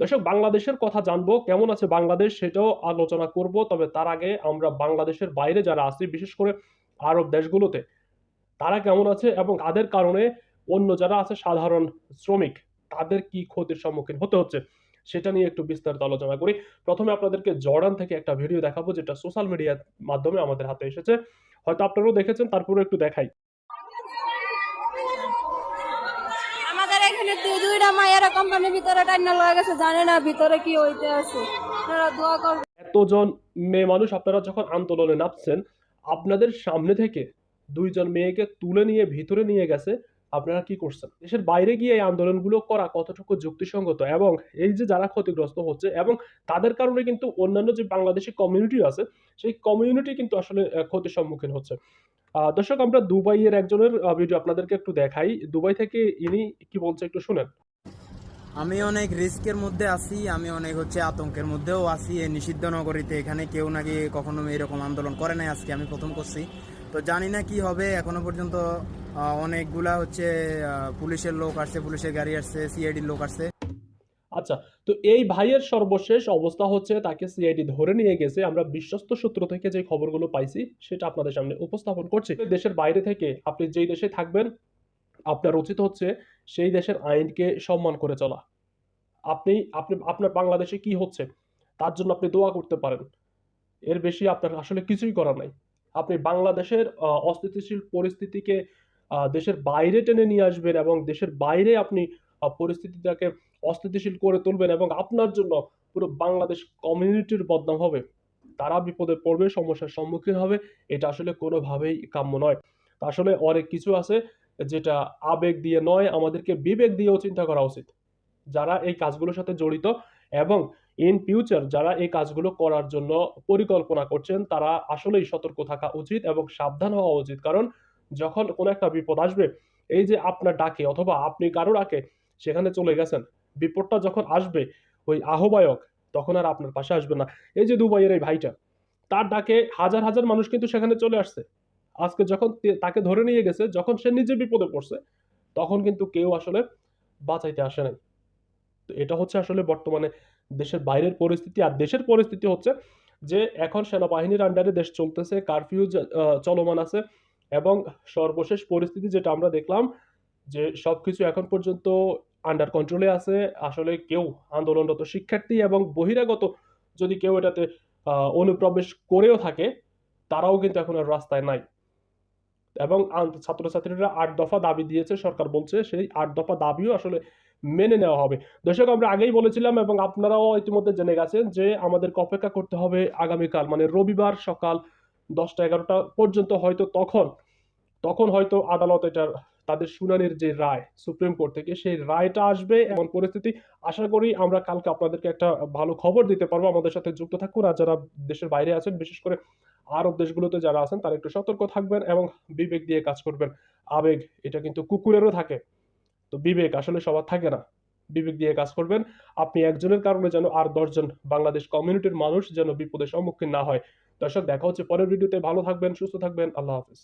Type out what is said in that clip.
দর্শক, বাংলাদেশের কথা জানব, কেমন আছে বাংলাদেশ সেটাও আলোচনা করব, তবে তার আগে আমরা বাংলাদেশের বাইরে যারা আছি, বিশেষ করে আরব দেশগুলোতে, তারা কেমন আছে এবং তাদের কারণে অন্য যারা আছে, সাধারণ শ্রমিক, তাদের কি ক্ষতির সম্মুখীন হতে হচ্ছে, সেটা নিয়ে একটু বিস্তারিত আলোচনা করি। প্রথমে আপনাদেরকে জর্ডান থেকে একটা ভিডিও দেখাবো, যেটা সোশ্যাল মিডিয়ার মাধ্যমে আমাদের হাতে এসেছে। হয়তো আপনারাও দেখেছেন তারপরে একটু দেখাই। এখানে দুই দুইটা মায়েরা কোম্পানির ভিতরে টাইনা লয়ে গেছে, জানে না ভিতরে কি হইতে আছে। আপনারা দোয়া করবেন এতজন মেয়ে মানুষ আপনারা যখন আন্দোলনে নামছেন, আপনাদের সামনে থেকে দুইজন মেয়েকে তুলে নিয়ে ভিতরে নিয়ে গেছে, আপনারা কি করছেন? দেশের বাইরে গিয়ে এই আন্দোলনগুলো করা কতটুকু যুক্তিসঙ্গত এবং এই যে যারা ক্ষতিগ্রস্ত হচ্ছে এবং তাদের কারণে কিন্তু অন্যান্য যে বাংলাদেশি কমিউনিটি আছে, সেই কমিউনিটি কিন্তু আসলে ক্ষতির সম্মুখীন হচ্ছে। দর্শক, আমরা দুবাইয়ের একজনের ভিডিও আপনাদেরকে একটু দেখাই। দুবাই থেকে ইনি কি বলছে একটু শুনেন। আমি অনেক রিস্কের মধ্যে আছি, আমি অনেক হচ্ছে আতঙ্কের মধ্যেও আছি। এই নিষিদ্ধ নগরীতে এখানে কেউ নাকি কখনো এরকম আন্দোলন করে নাই আজকে আমি প্রথম করছি। তো জানি না কি হবে, এখনও পর্যন্ত অনেকগুলা হচ্ছে পুলিশের লোক আসছে, পুলিশের গাড়ি আসছে সিআইডির লোক আসছে। আচ্ছা তো এই ভাইয়ের সর্বশেষ অবস্থা হচ্ছে তাকে সিআইডি ধরে নিয়ে গেছে। আমরা বিশ্বস্ত সূত্র থেকে যে খবরগুলো পাইছি, সেটা আপনাদের সামনে উপস্থাপন করছি। দেশের বাইরে থেকে আপনি যেই দেশে থাকবেন, আপনার উচিত হচ্ছে সেই দেশের আইনকে সম্মান করে চলা। আপনি আপনি, আপনার বাংলাদেশে কি হচ্ছে, তার জন্য আপনি দোয়া করতে পারেন। এর বেশি আপনার আসলে কিছুই করার নাই। আপনি বাংলাদেশের অস্থিতিশীল পরিস্থিতিকে দেশের বাইরে টেনে নিয়ে আসবেন এবং দেশের বাইরে আপনি পরিস্থিতিটাকে অস্থিতিশীল করে তুলবেন এবং আপনার জন্য পুরো বাংলাদেশ কমিউনিটির বদনাম হবে। তারা বিপদে পড়বে, সমস্যার সম্মুখীন হবে, এটা আসলে কোনোভাবেই কাম্য নয়। আসলে অনেক কিছু আছে যেটা আবেগ দিয়ে নয়, আমাদেরকে বিবেক দিয়েও চিন্তা করা উচিত। যারা এই কাজগুলোর সাথে জড়িত এবং ইন ফিউচার যারা এই কাজগুলো করার জন্য পরিকল্পনা করছেন, তারা আসলেই সতর্ক থাকা উচিত এবং সাবধান হওয়া উচিত। কারণ যখন কোনো একটা বিপদ আসবে, এই যে আপনার ডাকে অথবা আপনি কারও ডাকে, সেখানে চলে গেছেন বিপদটা যখন আসবে, ওই আহ্বায়ক, তখন আর আপনার পাশে আসবে না। এই যে দুবাইয়ের এই ভাইটা, তার ডাকে হাজার হাজার মানুষ কিন্তু সেখানে চলে আসছে। আজকে যখন তাকে ধরে নিয়ে গেছে, যখন সে নিজে বিপদে পড়ছে, তখন কিন্তু কেউ আসলে বাঁচাইতে আসে নাই। তো এটা হচ্ছে আসলে বর্তমানে দেশের বাইরের পরিস্থিতি, আর দেশের পরিস্থিতি হচ্ছে যে এখন সেনাবাহিনীর আন্ডারে দেশ চলতেছে কারফিউ চলমান আছে, এবং সর্বশেষ পরিস্থিতি যেটা আমরা দেখলাম যে সবকিছু এখন পর্যন্ত আন্ডার কন্ট্রোলে আছে। আসলে কেউ আন্দোলনরত শিক্ষার্থী এবং বহিরাগত যদি কেউ এটাতে অনুপ্রবেশ করেও থাকে, তারাও কিন্তু এখন আর রাস্তায় নাই। এবং ছাত্রছাত্রীরা আট দফা দাবি দিয়েছে, সরকার বলছে সেই আট দফা দাবিও আসলে মেনে নেওয়া হবে। দর্শক, আমরা আগেই বলেছিলাম এবং আপনারাও ইতিমধ্যে জেনে গেছেন যে আমাদেরকে অপেক্ষা করতে হবে আগামীকাল মানে রবিবার সকাল দশটা এগারোটা পর্যন্ত হয়তো তখন তখন হয়তো আদালত এটার তাদের শুনানির যে রায় সুপ্রিম কোর্ট থেকে, সেই রায়টা আসবে এমন পরিস্থিতি। আশা করি আমরা কালকে আপনাদেরকে একটা ভালো খবর দিতে পারব। আমাদের সাথে যুক্ত থাকুন। আর যারা দেশের বাইরে আছেন, বিশেষ করে আরব দেশগুলোতে যারা আছেন, তারা একটু সতর্ক থাকবেন এবং বিবেক দিয়ে কাজ করবেন। আবেগ, এটা কিন্তু কুকুরেরও থাকে। তো বিবেক, আসলে সবার থাকে না। বিবেক দিয়ে কাজ করবেন। আপনি একজনের কারণে যেন আর দশজন বাংলাদেশ কমিউনিটির মানুষ যেন বিপদের সম্মুখীন না হয়। দর্শক, দেখা হচ্ছে পরের ভিডিওতে। ভালো থাকবেন, সুস্থ থাকবেন। আল্লাহ হাফিজ।